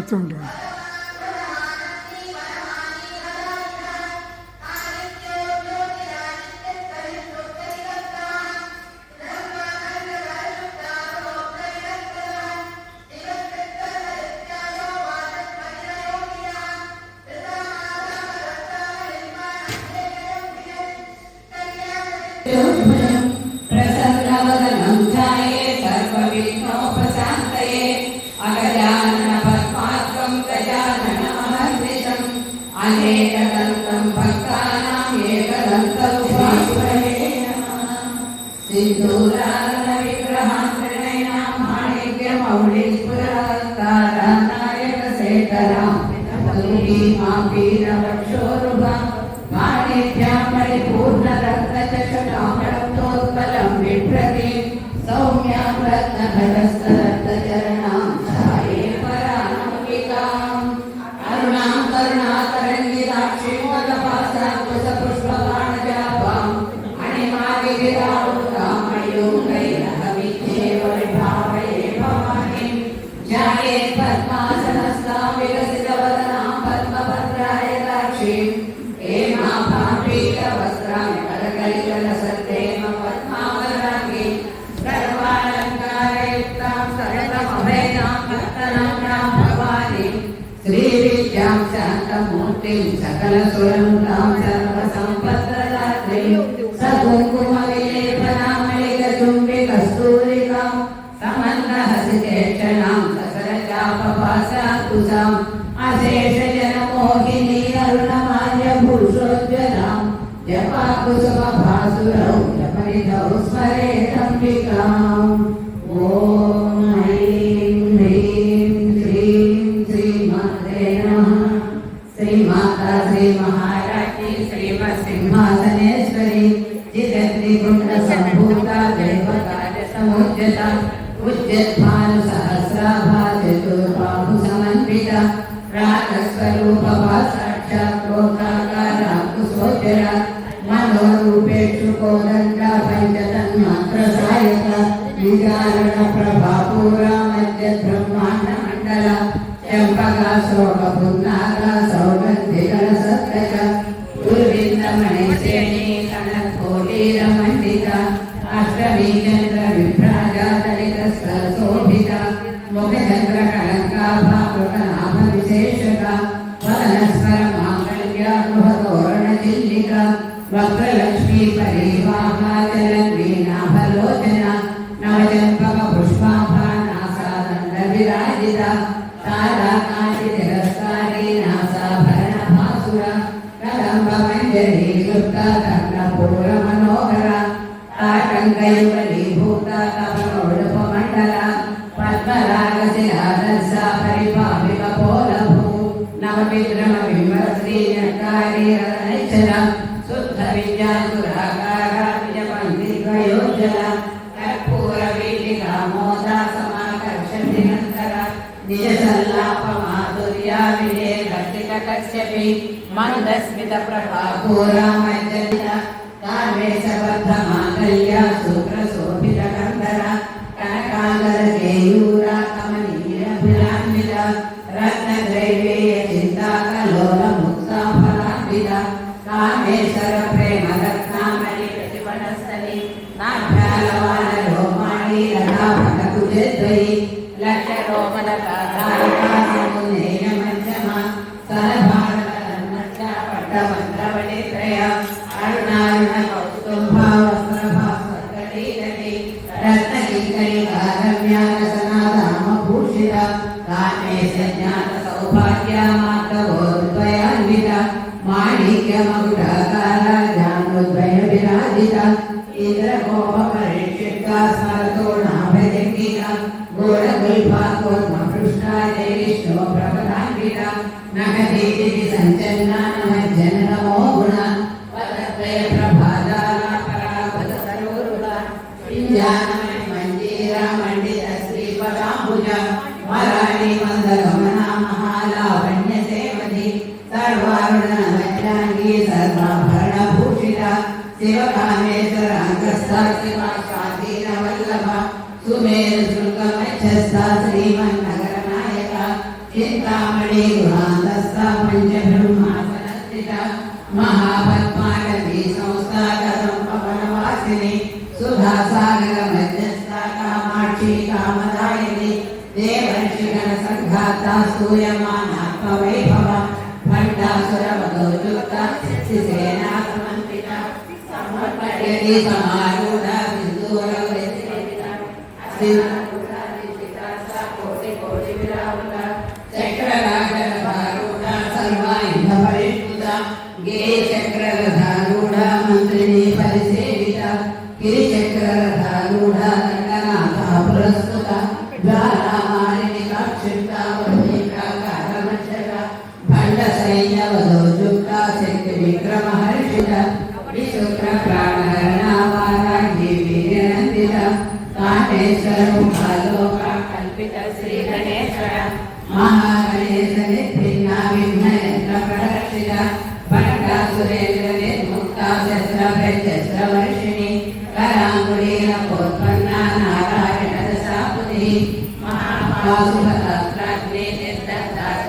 中毒 सिन्धूरानविग्रहां त्रिनयनां माणिक्यमौलिस्फुरहस्तारानायकशेखरां मां वीरवक्षोरुभां माणिक्यां परिपूर्णरत्नचषकां रक्तोत्पलं बिभ्रतीं सौम्यां रत्नघटस्थरक्तचरणां సర్వోత్పత్తిం సకల సురముఖాం సర్వ సంపత్ప్రదాత్రిం సకుంకుమ విలేపనామలిక చుంబి కస్తూరికాం సమన్నహసితేక్షణాం సకల చాపపాశాకుశాం అశేష జపాకుసుమ భాసురం वीरमण्डिता अष्टमीचन्द्र विभ्राजातलितस्तोभिता मुखचन्द्रकलङ्काभामृतनाभविशेषका वदनस्वरमाङ्गल्या गृहतोरणचिल्लिका वक्रलक्ष्मी परे शुद्धविद्यासुराकारा विजपण्डितयोज्जला कर्पूरवीटिका मोदा समाकर्षतिनन्तरा निजसल्लापमाधुर्या मन्त्रमणित्रया अरुणारुण कौस्तुम्भावस्त्रभास्करीलति रत्नकीकरिकारम्यारसनादामभूषिता कामे सञ्ज्ञातसौभाग्यामार्गबोधयान्विता माणिक्यमगुढाकारा जानुद्वयविराजिता इन्द्रकोपपरिक्षिप्ता स्मरतो नाभजे ప్రేమహేతి సంచలన జననమో గుణ పదత్రయ ప్రభాదాల పరాపద సరోరుణ విజ్ఞానమణి మంజీరామండి శ్రీపదాంబుజ మరాణి మందగమన మహాలావణ్య సేవతి సర్వారుణ వజ్రాంగి సర్వాభరణ భూషిత శివకామేశ్వర అంగస్థ శివ శాంతిన వల్లభ సుమేరు శృంగ మధ్యస్థ శ్రీమన్నగ गुहान्तस्था पञ्चब्रह्मासनस्थिता महापद्मानदी संस्था कथं पवनवासिनी सुधासागरमध्यस्था कामाक्षी कामदायिनी देवर्षिगणसङ्घाता स्तूयमानात्मवैभव भण्डासुरवधो युक्ता सिद्धिसेना समन्विता समर्पयति समारूढा सिन्दूरवृत्तिरिता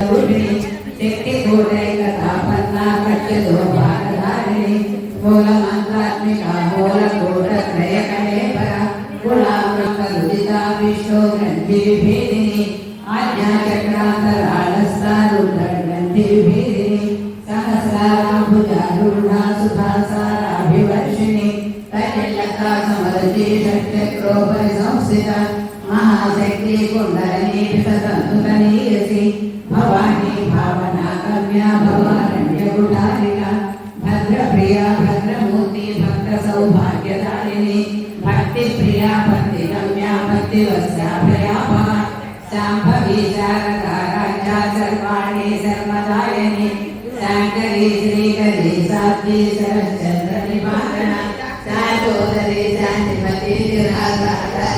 दूरनी शक्ति भूतैक स्थापन्ना पश्यतो भारधारिणी मूलमन्त्रात्मिका मूलकूटत्रयकरे परा गुणामृतदुदिता विष्णो ग्रन्थिविभेदिनी आज्ञाचक्रान्तरालस्ता रुद्रग्रन्थिविभेदिनी सहस्राराम्बुजा रूढा सुधासाराभिवर्षिणी तैलका समरति षट्चक्रोपरि संस्थिता। महाशक्ति कुण्डलिनी विससन्तुतनीयसी भवानी भावना गम्या भवारण्य गुटालिका भद्र प्रिया भद्रमूर्ति भद्र सौभाग्यदायिनी भक्ति प्रिया भक्ति गम्या भक्ति वस्या भयाभा शाम्भवी शारदाराजा सर्वाणी, सर्वदायिनी शाङ्करी श्रीकरी साब्दी शरच्चन्द्र निवारणा शान्तोदरी शान्तिमती निराधारा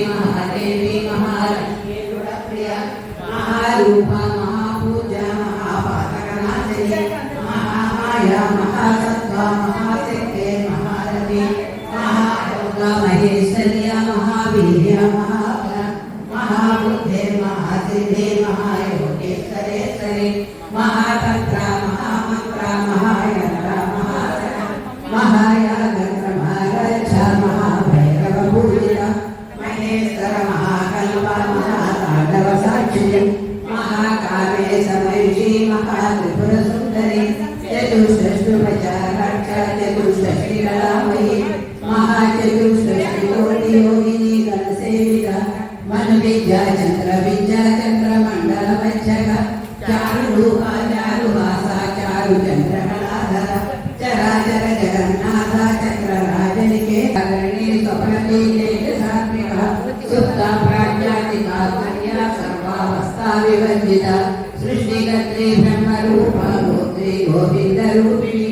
problema देविका मन विद्या चंद्र विद्या चंद्र मंडल वैचक चारु रूपा चारु भाषा चारु चंद्र कलाधर चराचर जगन्नाथ चंद्र राजनिके अग्रणी स्वप्न लीलेत सात्विक सुप्ता प्राज्ञातिका कन्या सर्वावस्था विवंजिता सृष्टिकर्त्री ब्रह्म रूपा गोत्री गोविंद रूपिणी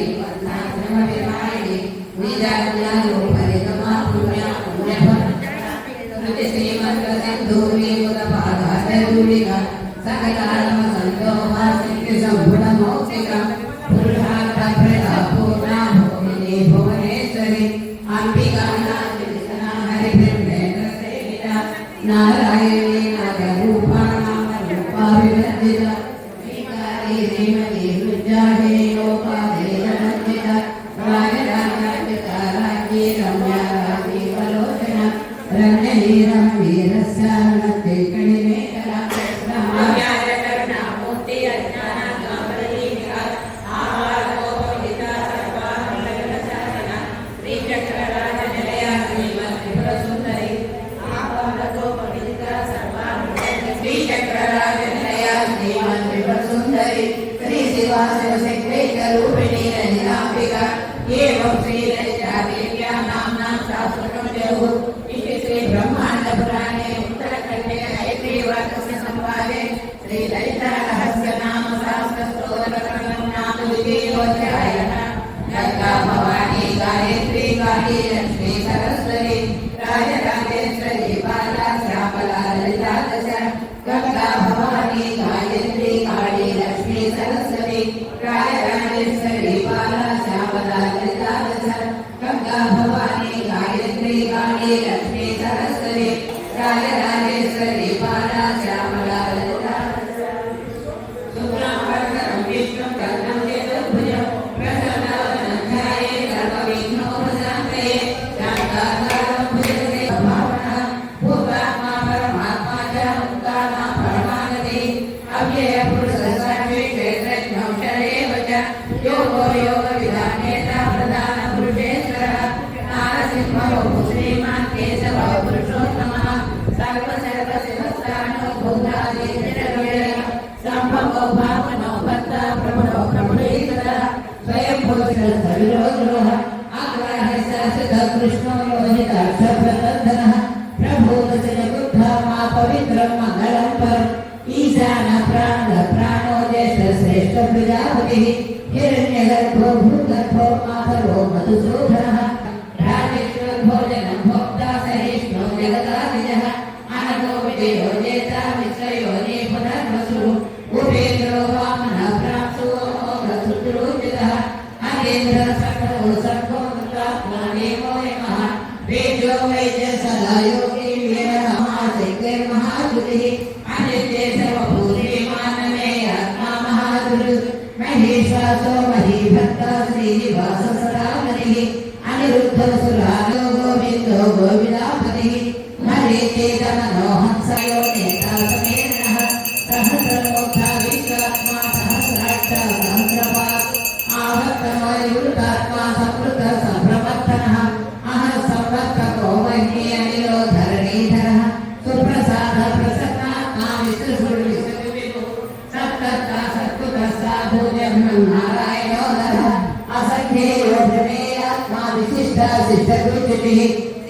सिद्धा सिद्ध गुरुति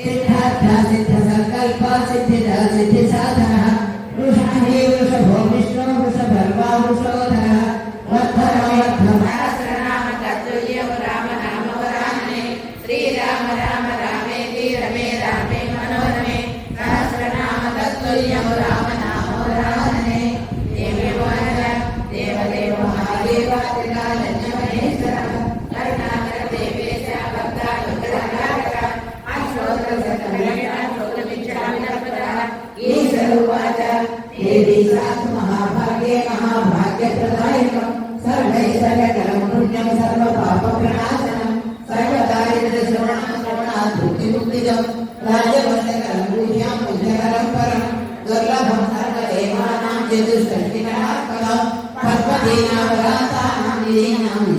सिद्धार्थ सिद्ध संकल्प सिद्धि सिद्धि साधन वृषा वृषभो विष्णु वृषभर्वा वृषोधर वर्धन वर्धमास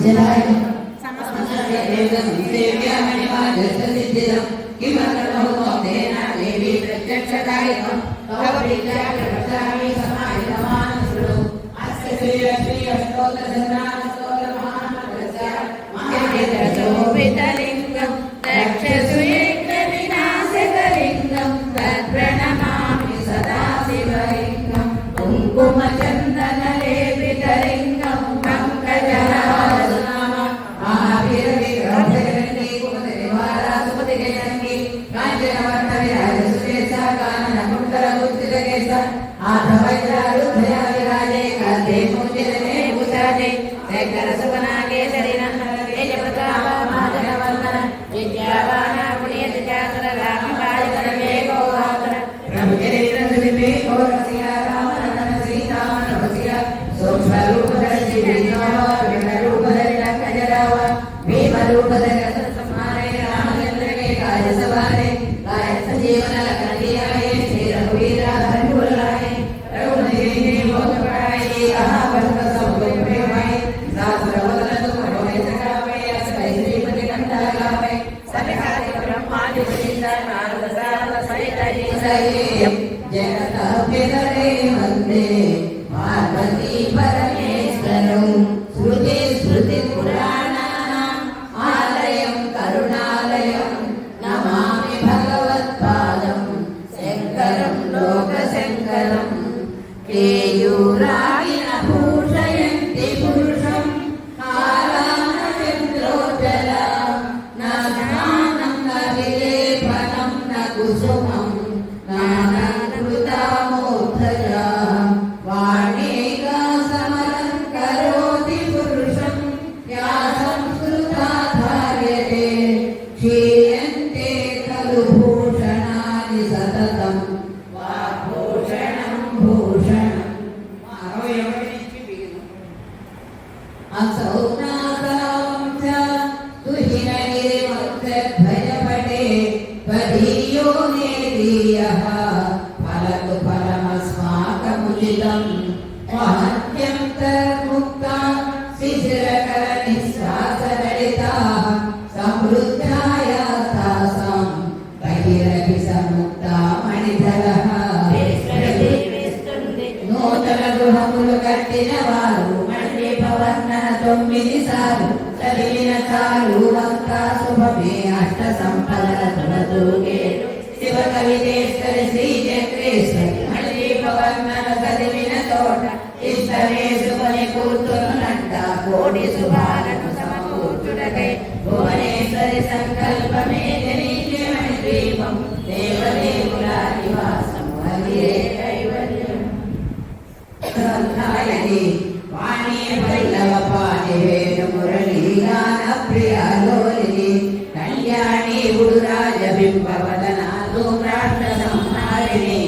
జనాయ సమస్త సేవ్య సార్లు మణిదీపవర్ణన తొమ్మిది సార్లు చదివిన చాలు అంతా అష్ట సంపదల తొలదూగేడు శివ కవితేశ్వరి శ్రీ చక్రేశ్వరి. మణిదీపవర్ణన చదివిన తోట. ఇష్టవేశుకొని కూర్చునునంట కోటి శుభాలను సమకూర్చుడకై భువనేశ్వరి సంకల్పమే జనీకే మణిదీపం. దేవదేవుల నివాసం. హరిరే కైవల్యం. కళ్యాణి ఉడు రాజబింబవదనా సంహారిణి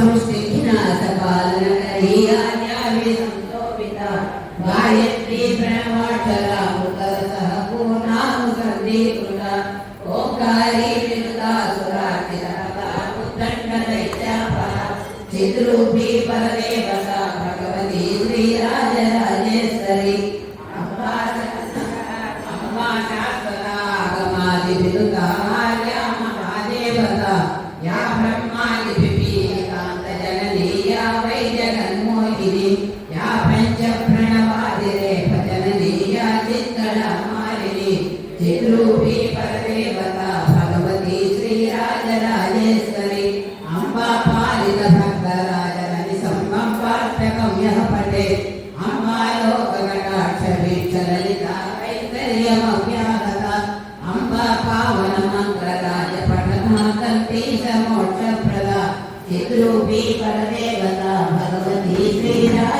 సృష్టించిన సపాలన సంతోపిత గాయత్రి ప్రణవాక్షర ముఖర సహపూర్ణాము సందీపుట ఓంకారి వినుతాసురాక్షిత పుత్రండ దైత్యాపర చిద్రూపి పరదేవత భగవతి శ్రీరాజరాజేశ్వరి అమ్మాశాస్వరాగమాది వినుతా चलिता कैतर्यमव्याहत अम्बा पावनमङ्गलाय पठना कल्पे च मोक्षप्रदा चिद्रूपी परदेवता भगवती श्रीराय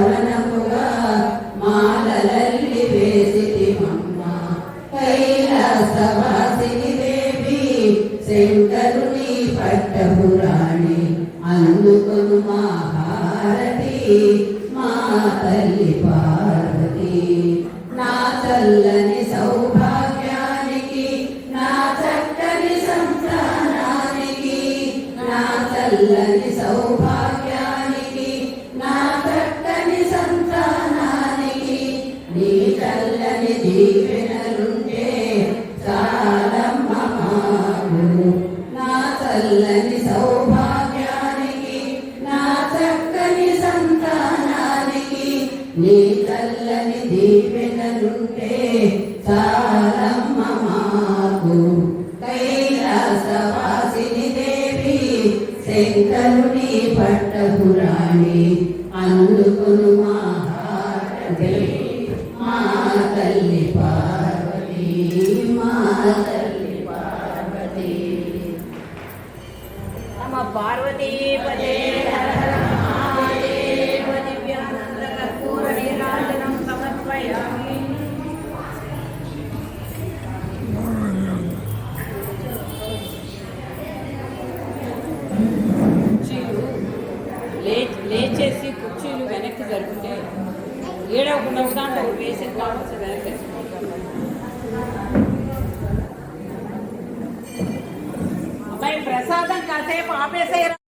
కరుణనముగా మా తల్లి పార్వతి నా తల్లని